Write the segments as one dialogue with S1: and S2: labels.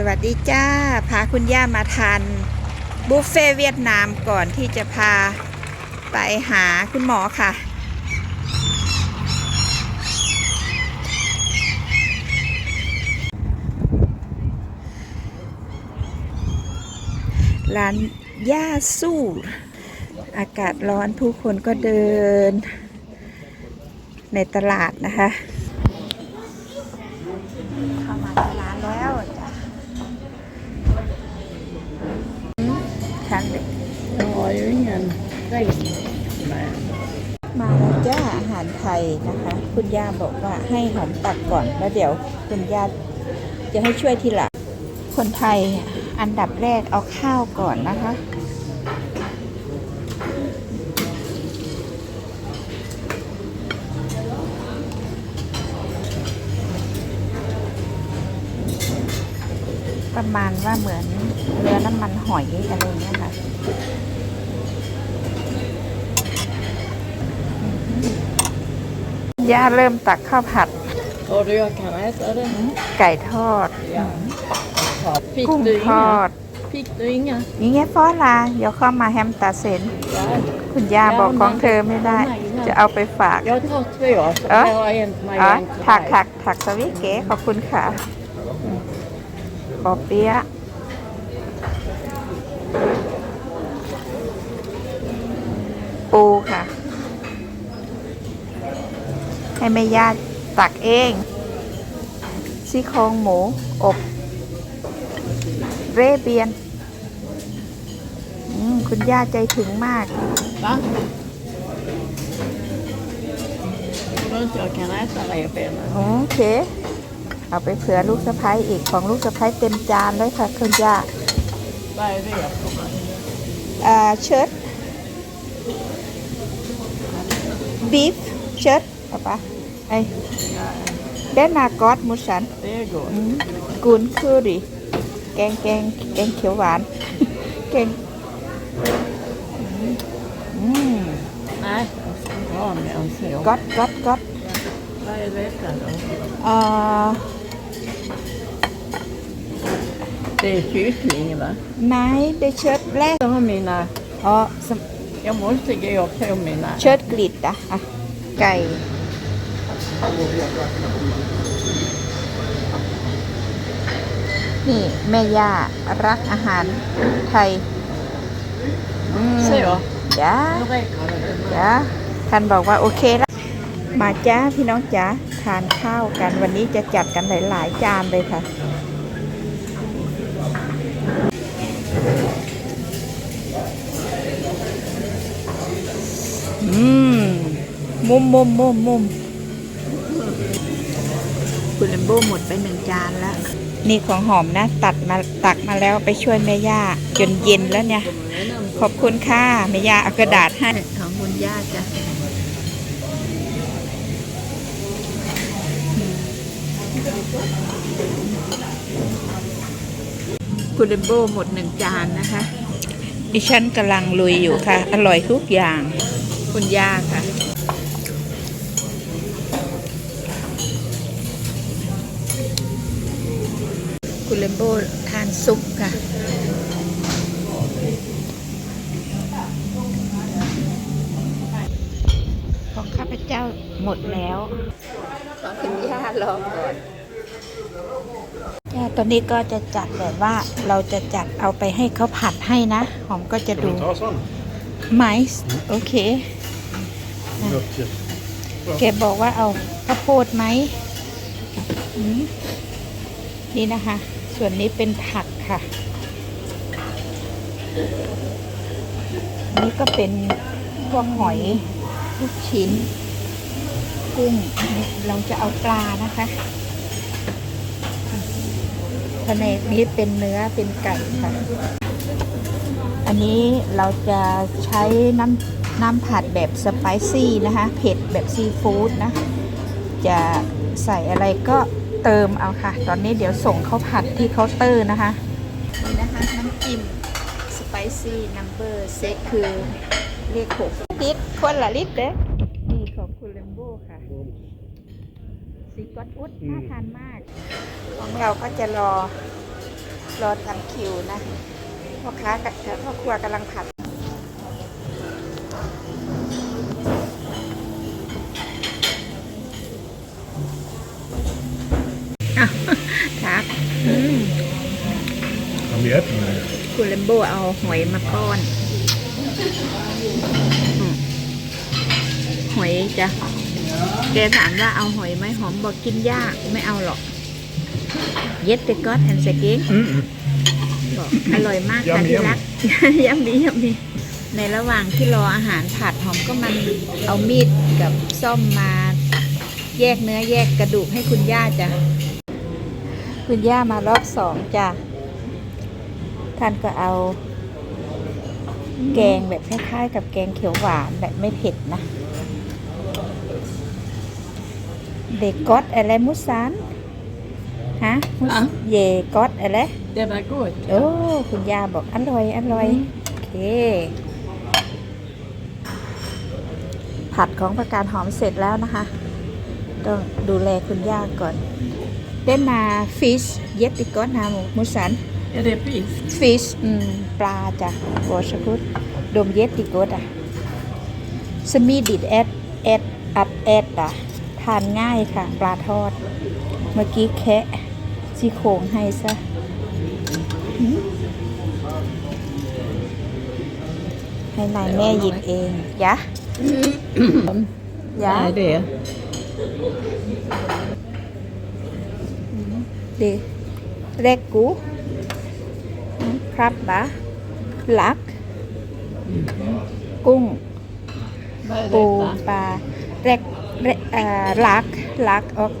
S1: สวัสดีจ้า พาคุณย่ามาทานบุฟเฟ่เวียดนามก่อนที่จะพาไปหาคุณหมอค่ะ ร้านย่าสู้ อากาศร้อนผู้คนก็เดิน ในตลาดนะคะ มาแล้าอาหารไทยนะคะ คุณย่าบอกว่าให้หอมตักก่อนแล้วเดี๋ยวคุณย่าจะให้ช่วยทีหลังคนไทยอันดับแรกเอาข้าวก่อนนะคะ ประมาณว่าเหมือนเรือน้ำมันหอยอะไรเงี้ยค่ะ ย่าเริ่มตักข้าวผัด
S2: Och du, jag kan äta det.
S1: ไก่ทอด
S2: Ja. Fick
S1: กุ้ง
S2: du
S1: ทอ
S2: inga?
S1: ด
S2: Fick du inga?
S1: นี่ไงฟอลาเดี๋ยวเข้ามาแฮมตาเซน
S2: Ja.
S1: คุณย่าบอกของเธอไม่ได้ จะเอาไปฝาก
S2: Jag tar två, så
S1: Ja.
S2: får jag en till mig
S1: อ๋อ
S2: och en till
S1: ถัก
S2: dig.
S1: ถักถักสวิเก๋ขอบคุณค่ะขอเปี๊ยะปูค่ะ ให้แม่ย่าตักเอง ซี่โครงหมู อบ เรเบียนอืมคุณย่าใจถึงมาก
S2: Va? Tror du inte jag kan äta revbenen?
S1: โอเค เอาไปเผื่อลูกสะพ้ายอีกของลูกสะพ้ายเต็มจานเลยค่ะคุณย่า
S2: Vad är det för mig?
S1: อ่าเชิดบีฟเชิดเอาปะ
S2: ai Đây. Đấy là có
S1: một sẵn. Cuốn khư đi. Ken ken ken kiểu
S2: cốt. ken. Cót cót
S1: gì Ờ
S2: det kyckling va?
S1: Nej, det är köttfläsk.
S2: Jag har mina...
S1: muốn thì
S2: cái måste ge upp till mina...
S1: Köttgryta. Ah, Okej. Okay. นี่ แม่ย่ารักอาหารไทยอืม
S2: Så.
S1: จ้า
S2: Nu räcker det.
S1: จ้าท่านบอกว่าโอเคแล้วมาจ้าพี่น้องจ้าทานข้าวกันวันนี้จะจัดกันหลาย ๆ จานเลยค่ะอืมมุมมุมมุมมุม คุณเลมโบหมดไปหนึ่งจานแล้ว นี่ของหอมนะ ตัดมาตักมาแล้วไปช่วยแม่ย่าจนเย็นแล้วเนี่ย ขอบคุณค่ะแม่ย่าเอากระดาษให้ของคุณย่าจ้ะคุณเลมโบหมดหนึ่งจานนะคะ ดิฉันกำลังลุยอยู่ค่ะ อร่อยทุกอย่าง คุณย่าค่ะ คุณเลมโบทานซุปค่ะ ของข้าพเจ้าหมดแล้วของคุณย่ารอก่อนย่าตอนนี้ก็จะจัดแบบว่าเราจะจัดเอาไปให้เขาผัดให้นะ หอมก็จะดู
S3: Ta sån.
S1: ไมซ์โอเค
S3: Upp till.
S1: แกบอกว่าเอาข้าวโพดไหมอืมนี่นะคะ ส่วนนี้เป็นผักค่ะ นี่ก็เป็นพวกหอยลูกชิ้น กุ้งเราจะเอาปลานะคะแผนกนี้เป็นเนื้อเป็นไก่ค่ะ อันนี้เราจะใช้น้ำน้ำผัดแบบสไปซี่นะคะ เผ็ดแบบซีฟู้ดนะ จะใส่อะไรก็ เติมเอาค่ะ ตอนนี้เดี๋ยวส่งเขาผัดที่เคาน์เตอร์นะคะ นี่นะคะน้ำจิ้มสไปซี่นัมเบอร์เซตคือเรียกหกลิตรคนละลิตรเด้อนี่ของคุณเลมโบ้ค่ะสีกอตอุดน่าทานมาก ของเราก็จะรอรอทำคิวนะพ่อค้ากับพ่อครัวกำลังผัด อ้าวครับอืม
S3: Kan vi öppna det?
S1: คุณเลมโบเอาหอยมาป้อนอืมหอยจ้ะแกถามว่าเอาหอยไหมหอมบอกกินยากไม่เอาหรอก เย็ดเตก็อตแอนเซกิง
S3: Mm.
S1: บอกอร่อยมากค่ะ
S3: Yummy,
S1: ที่รักยำมียำมีในระหว่างที่รออาหารผัดหอมก็มันเอามีดกับซ่อมมา แยกเนื้อแยกกระดูกให้คุณย่าจ้ะ คุณย่ามารอบสองจ้ะ ท่านก็เอาแกงแบบคล้ายๆกับแกงเขียวหวานแบบไม่เผ็ดนะ เด็กก๊อตอะไรมุสันฮะมุส
S2: อะ
S1: เยก๊อตอะไร
S2: Det var gott.
S1: โอ้ คุณยาบอกอร่อย อร่อย โอเค ผัดของประการหอมเสร็จแล้วนะคะ ต้องดูแลคุณย่าก่อน เดนนาฟิชเยติกอนนาหมูมุสัน
S2: Är det fisk?
S1: ฟิชอืมปลาจ้ะโบชกุดดมเยติกดอะสมีดิดแอดแอดอัดแอดอะทานง่ายค่ะ ปลาทอด เมื่อกี้แคะซี่โครงให้ซะหืมให้นายแม่หยิบเองยะยะ
S2: Nej, det är
S1: ดีเร กกูครับบะลักกุ้ง
S2: Vad är
S1: ปู
S2: detta?
S1: ปลาแรกเรเอ่อลักลักออก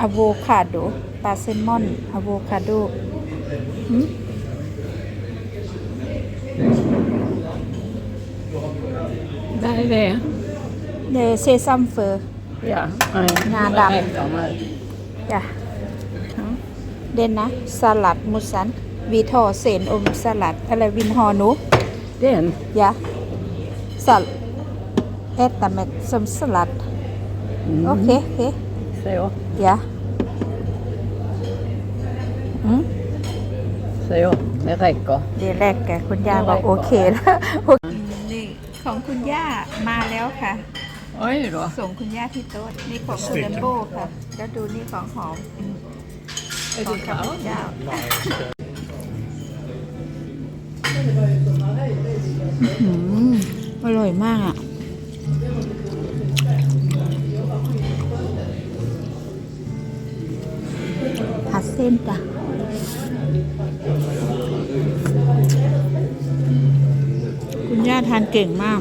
S1: อะโวคาโดปลาเซลมอนอะโวคาโดหืม
S2: Vad är det?
S1: เดเซซัมเฟอร์
S2: Ja. Nej.
S1: Nga
S2: det
S1: đầm.
S2: räcker med.
S1: จ้ะหืม เด่นนะสลัดมุสันวีทอเซนอมสลัดอะไรวินฮอหนู
S2: Den.
S1: Ja. Sal. Äta med som sallad.
S2: Mm.
S1: Okej, okej.
S2: Så.
S1: Ja. Mm.
S2: Så. Det räcker.
S1: เดี๋ยวแรกแกคุณย่าบอกโอเคแล้วโอเคนี่ของคุณย่ามาแล้วค่ะ
S2: Oj då.
S1: ส่งคุณย่าที่โต๊ะนี่ของคุณเลมโบค่ะ แล้วดูนี่ของหอม
S2: Är
S1: ขอข้าพเจ้าอร่อยมากอะ ผัดเส้นจ้ะคุณย่าทานเก่งมาก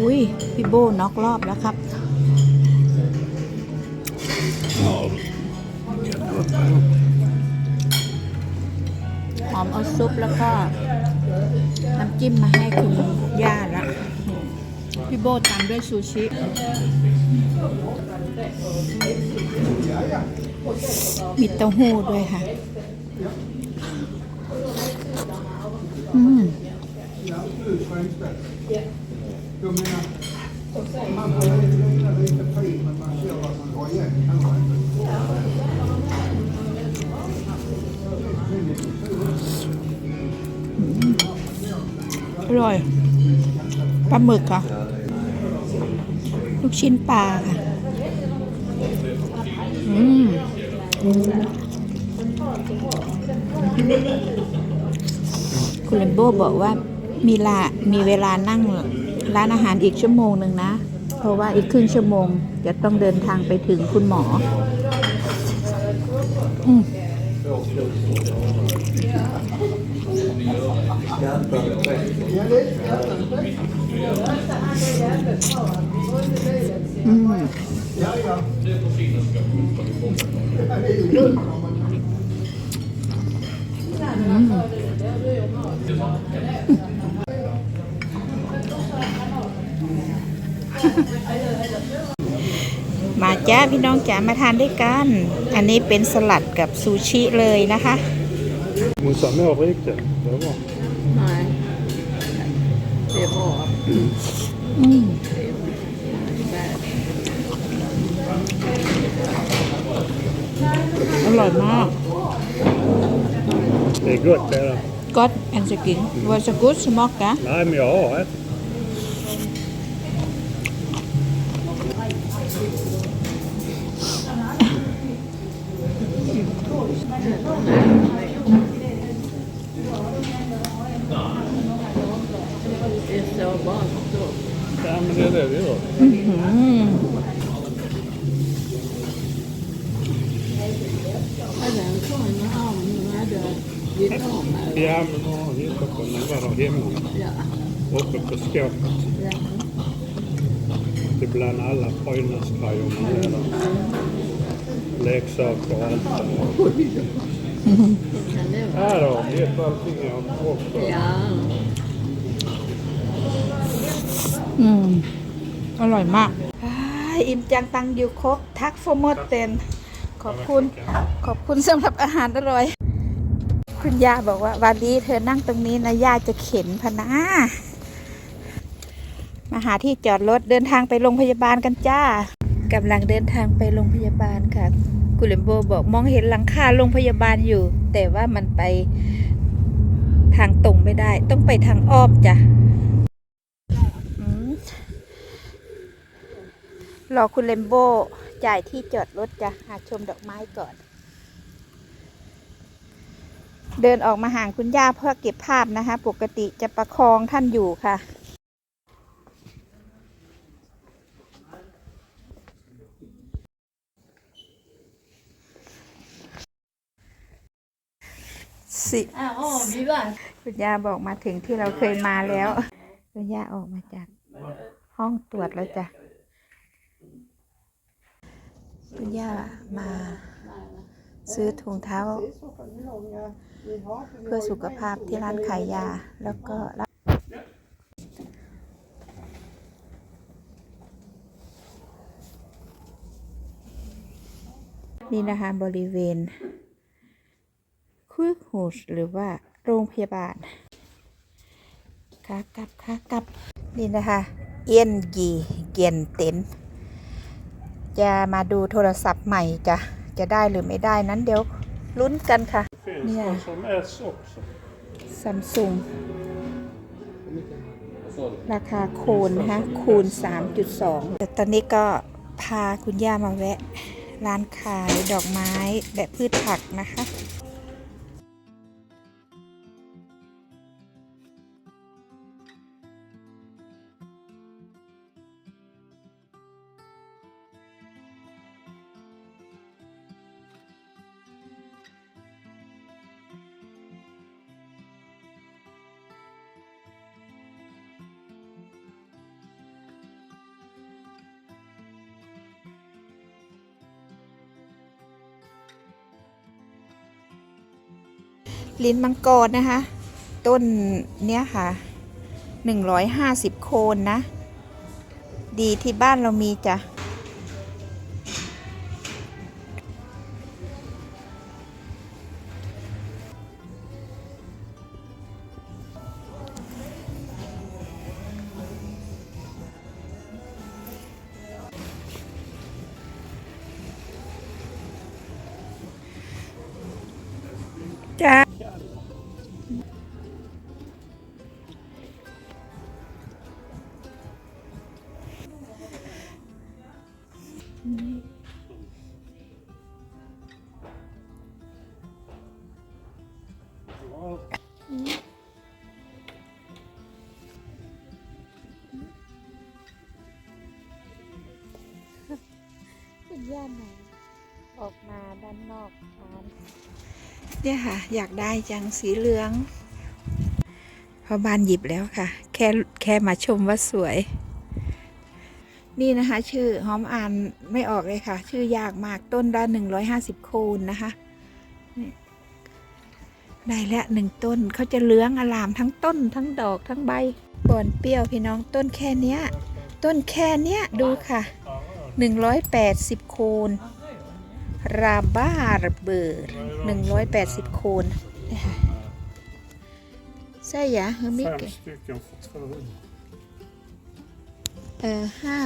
S1: อุ้ยพี่โบน็อกรอบแล้วครับ ซุปแล้วก็น้ำจิ้มมาให้คุณย่าละพี่โบตามด้วยซูชิ มีเต้าหู้ด้วยค่ะ ร่อยปลาหมึกค่ะ ลูกชิ้นปลาค่ะ อืมคุณเลมโบบอกว่ามีลามีเวลานั่งร้านอาหารอีกชั่วโมงหนึ่งนะ เพราะว่าอีกครึ่งชั่วโมง จะต้องเดินทางไปถึงคุณหมอ อืม มอืมาจ้าพี่น้องจ๋ามาทานด้วยกัน อันนี้เป็นสลัดกับซูชิเลยนะคะ
S3: Moussa med avrikte. Det var bra.
S2: Nej. Det är bra.
S1: อื ไม่
S3: เจ็บ
S1: หัวอืมอ
S3: ร่อยมา
S2: ก Very good, Bella. Good
S3: and chicken. Was a good smoker. I'm
S2: your. Den
S3: var där hemma.
S2: Ja.
S3: Uppe på skåpet.
S2: ja.
S3: Det bland alla prydnadsgrejerna är där. Leksaker och allt.
S2: Det?
S3: Här har vi hittat allting jag har också.
S2: Ja.
S1: อืมอร่อยมากอิ่มจังตังอยู่ครบ ทักโฟมดเต็นขอบคุณ ขอบคุณสำหรับอาหารอร่อย คุณย่าบอกว่าวาลีเธอนั่งตรงนี้นะย่าจะเข็นพนะมาหาที่จอดรถเดินทางไปโรงพยาบาลกันจ้ากำลังเดินทางไปโรงพยาบาลค่ะกุเลมโบบอกมองเห็นหลังคาโรงพยาบาลอยู่ แต่ว่ามันไปทางตรงไม่ได้ ต้องไปทางอ้อมจ้ะรอคุณเลมโบจ่ายที่จอดรถจ้ะหาชมดอกไม้ก่อน เดินออกมาห่างคุณย่าเพื่อเก็บภาพนะคะ ปกติจะประคองท่านอยู่ค่ะ สิ
S2: Ah, oh, vi var.
S1: คุณย่าบอกมาถึงที่เราเคยมาแล้ว คุณย่าออกมาจาก ห้องตรวจแล้วจ้ะคุณย่ามา ซื้อถุงเท้า เพื่อสุขภาพที่ร้านขายยา แล้วก็นี่นะคะบริเวณคุยหูชหรือว่าโรงพยาบาลขากลับขากลับนี่นะคะเอียนกีเกียนเต็นจะมาดูโทรศัพท์ใหม่จะจะได้หรือไม่ได้นั้นเดี๋ยว ลุ้นกันค่ะ
S3: Finns
S1: Ja.
S3: de som S också.
S1: ซัมซุงราคาคูณนะคะคูณ 3.2แต่ตอนนี้ก็พาคุณย่ามาแวะ ร้านขายดอกไม้และพืชผักนะคะ ลิ้นมังกรนะคะ ต้นเนี้ยค่ะ 150 โคนนะ ดีที่บ้านเรามีจ้ะจ้า เนี่ยค่ะ อยากได้จังสีเหลืองพอบานหยิบแล้วค่ะ แค่แค่มาชมว่าสวย นี่นะคะ ชื่อหอมอ่านไม่ออกเลยค่ะ ชื่อยากมากต้นละหนึ่งร้อยห้าสิบโคนนะคะได้แล้วหนึ่งต้นเขาจะเลื้องอลามทั้งต้น ทั้งดอกทั้งใบบอนเปรี้ยวพี่น้องต้นแค่เนี้ย ต้นแค่เนี้ยดูค่ะหนึ่งร้อยแปดสิบโคน ราบาร์เบอร์หนึ่งร้อยแปดสิบคนเนี่ยค่ะใช่ยะเฮมิกเออห้า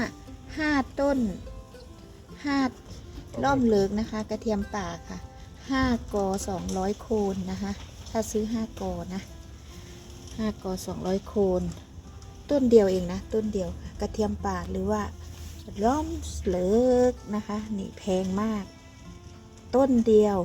S1: ห้าต้นห้าล่อมเลืองนะคะ กระเทียมป่าค่ะ5กอ200โคนนะคะ ถ้าซื้อ5กอนะ5กอ200โคนต้นเดียวเองนะ ต้นเดียวกระเทียมป่าหรือว่าล้อมเลิกนะคะ นี่แพงมาก ต้นเดียว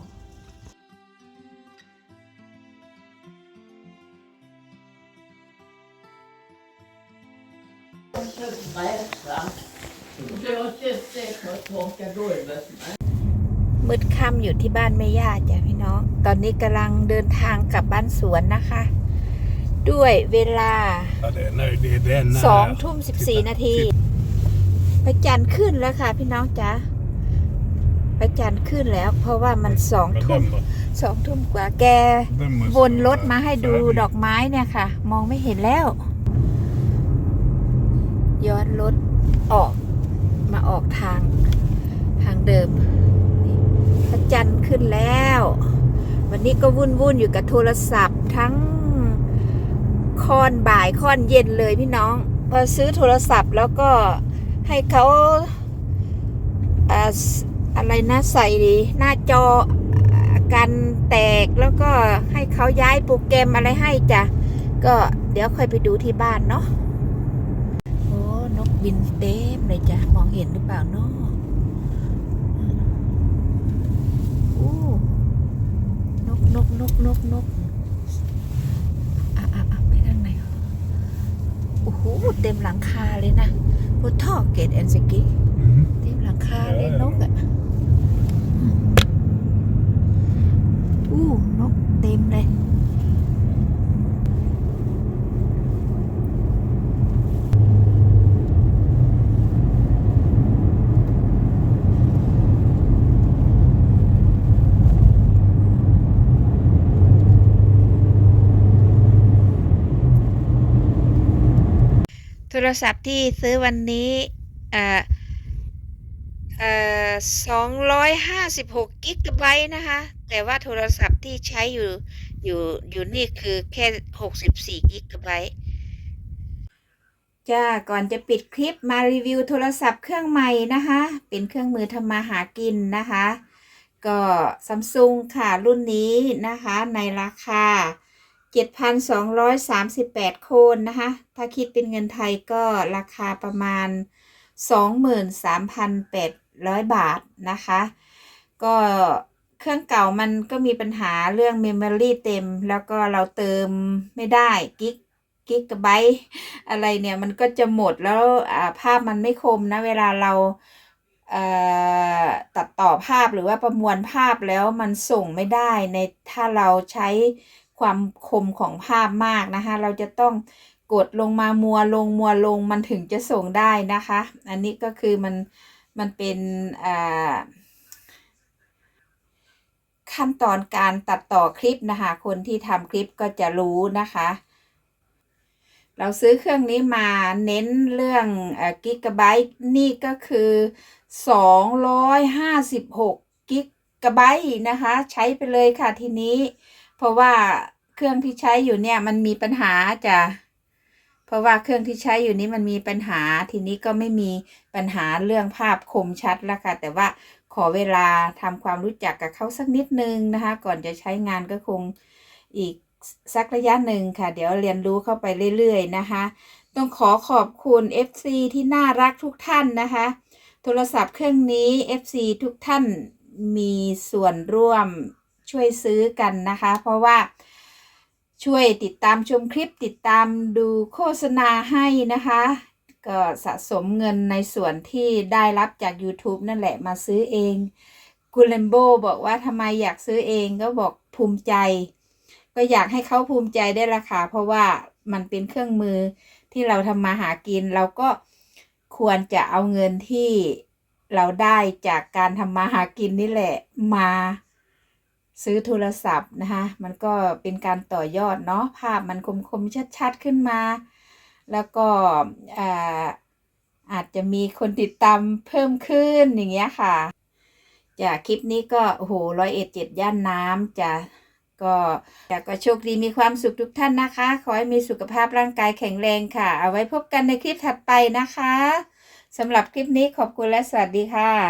S1: มืดค่ำอยู่ที่บ้านแม่ย่าจ้ะพี่น้อง ตอนนี้กำลังเดินทางกลับบ้านสวนนะคะ ด้วยเวลา
S3: Ja, det är, nej, det är den
S1: สองทุ่มสิบสี่นาทีพระจันทร์ขึ้นแล้วค่ะ พี่น้องจ๋า พระจันทร์ขึ้นแล้ว เพราะว่ามันสองทุ่มสองทุ่มกว่าแกวนรถมาให้ดูดอกไม้เนี่ยค่ะ มองไม่เห็นแล้ว ย้อนรถออกมาออกทางทางเดิมนี่พระจันทร์ขึ้นแล้ว วันนี้ก็วุ่นวุ่นๆอยู่กับโทรศัพท์ทั้งค่อนบ่ายค่อนเย็นเลยพี่น้องพอซื้อโทรศัพท์แล้วก็ให้เขา อ่าสอะไรนะใส่หน้าจออ่ากันแตกแล้วก็ให้เขาย้ายโปรแกรมอะไรให้จ้ะ ก็เดี๋ยวค่อยไปดูที่บ้านเนาะโอ้นกบินเต็มเลยจ้ะ มองเห็นหรือเปล่าเนาะโอ้นกนกนกนกนกอะอะอะไปทางไหนโอ้โหเต็มหลังคาเลยนะพุทธอกเกตแอนสกี้
S3: Mm.
S1: เต็มหลังคาเลยนกอะ อู้นกเต็มเลยโทรศัพท์ที่ซื้อวันนี้ เอ่อสองร้อยห้าสิบหกกิกะไบต์นะคะ แต่ว่าโทรศัพท์ที่ใช้อยู่อยู่อยู่นี่คือแค่หกสิบสี่กิกะไบต์จ้าก่อนจะปิดคลิปมารีวิวโทรศัพท์เครื่องใหม่นะคะ เป็นเครื่องมือทำมาหากินนะคะ ก็ซัมซุงค่ะรุ่นนี้นะคะ ในราคา 7,238 โคนนะคะ ถ้าคิดเป็นเงินไทยก็ราคาประมาณ 23,800 ร้อยบาทนะคะ ก็เครื่องเก่ามันก็มีปัญหาเรื่องเมมโมรี่เต็ม แล้วก็เราเติมไม่ได้กิกกิกะไบต์อะไรเนี่ยมันก็จะหมดแล้วภาพมันไม่คมนะ เวลาเราเตัดต่อภาพหรือว่าประมวลภาพแล้วมันส่งไม่ได้ในถ้าเราใช้ความคมของภาพมากนะคะ เราจะต้องกดลงมามัวลงมัวลงมันถึงจะส่งได้นะคะ อันนี้ก็คือมัน มันเป็นขั้นตอนการตัดต่อคลิปนะคะ คนที่ทำคลิปก็จะรู้นะคะ เราซื้อเครื่องนี้มาเน้นเรื่องกิกะไบต์นี่ก็คือ 256กิกะไบต์นะคะ ใช้ไปเลยค่ะทีนี้ เพราะว่าเครื่องที่ใช้อยู่เนี่ยมันมีปัญหาจ้ะ เพราะว่าเครื่องที่ใช้อยู่นี้มันมีปัญหาทีนี้ก็ไม่มีปัญหาเรื่องภาพคมชัดแล้วค่ะ แต่ว่าขอเวลาทำความรู้จักกับเขาสักนิดนึงนะคะ ก่อนจะใช้งานก็คงอีกสักระยะหนึ่งค่ะ เดี๋ยวเรียนรู้เข้าไปเรื่อยๆนะคะ ต้องขอขอบคุณ FC ที่น่ารักทุกท่านนะคะ โทรศัพท์เครื่องนี้ FC ทุกท่านมีส่วนร่วมช่วยซื้อกันนะคะ เพราะว่า ช่วยติดตามชมคลิปติดตามดูโฆษณาให้นะคะ ก็สะสมเงินในส่วนที่ได้รับจาก YouTube นั่นแหละมาซื้อเองกุเลมโบบอกว่าทำไมอยากซื้อเองก็บอกภูมิใจ ก็อยากให้เขาภูมิใจได้ราคาเพราะว่ามันเป็นเครื่องมือที่เราทำมาหากิน เราก็ควรจะเอาเงินที่เราได้จากการทำมาหากินนี่แหละมา ซื้อโทรศัพท์นะคะมันก็เป็นการต่อยอดเนาะภาพมันคมๆชัดๆขึ้นมา แล้วก็อาอาจจะมีคนติดตามเพิ่มขึ้นอย่างเงี้ยค่ะจากคลิปนี้ก็โอ้โหร้อยเอ็ดเจ็ดย่านน้ำจะก็อยากก็โชคดีมีความสุขทุกท่านนะคะ ขอให้มีสุขภาพร่างกายแข็งแรงค่ะ เอาไว้พบกันในคลิปถัดไปนะคะสำหรับคลิปนี้ขอบคุณและสวัสดีค่ะ